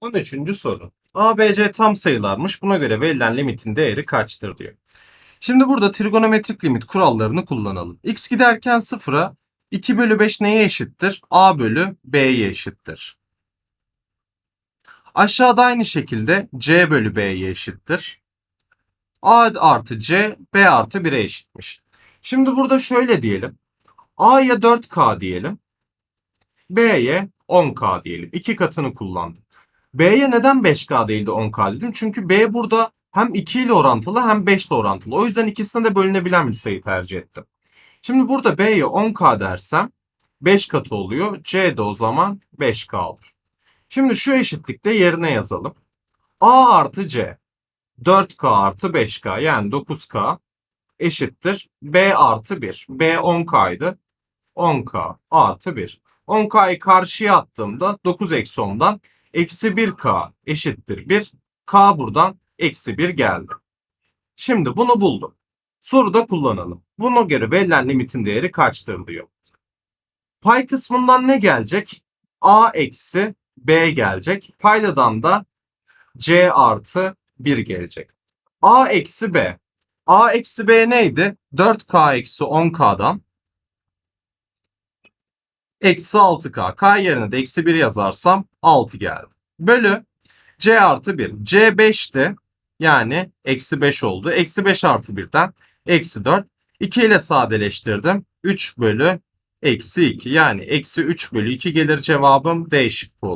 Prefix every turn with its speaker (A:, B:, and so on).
A: 13. soru. ABC tam sayılarmış. Buna göre verilen limitin değeri kaçtır diyor. Şimdi burada trigonometrik limit kurallarını kullanalım. X giderken sıfıra 2 bölü 5 neye eşittir? A bölü B'ye eşittir. Aşağıda aynı şekilde C bölü B'ye eşittir. A artı C, B artı 1'e eşitmiş. Şimdi burada şöyle diyelim. A'ya 4K diyelim. B'ye 10K diyelim. İki katını kullandım. B'ye neden 5K değil de 10K dedim? Çünkü B burada hem 2 ile orantılı hem 5 ile orantılı. O yüzden ikisine de bölünebilen bir sayı tercih ettim. Şimdi burada B'ye 10K dersem 5 katı oluyor. C de o zaman 5K olur. Şimdi şu eşitlikte yerine yazalım. A artı C 4K artı 5K yani 9K eşittir. B artı 1. B 10K'ydı. 10K artı 1. 10K'yı karşıya attığımda 9 eksi 10'dan eksi 1K eşittir 1. K buradan eksi 1 geldi. Şimdi bunu buldum. Soruda kullanalım. Buna göre verilen limitin değeri kaçtır diyor. Pay kısmından ne gelecek? A eksi B gelecek. Paydadan da C artı 1 gelecek. A eksi B. A eksi B neydi? 4K eksi 10K'dan eksi 6K. K yerine de eksi 1 yazarsam 6 geldi. Bölü C artı 1. C 5'ti. Yani eksi 5 oldu. Eksi 5 artı 1'den eksi 4. 2 ile sadeleştirdim. 3 bölü eksi 2. Yani eksi 3 bölü 2 gelir cevabım D şıkkı oldu.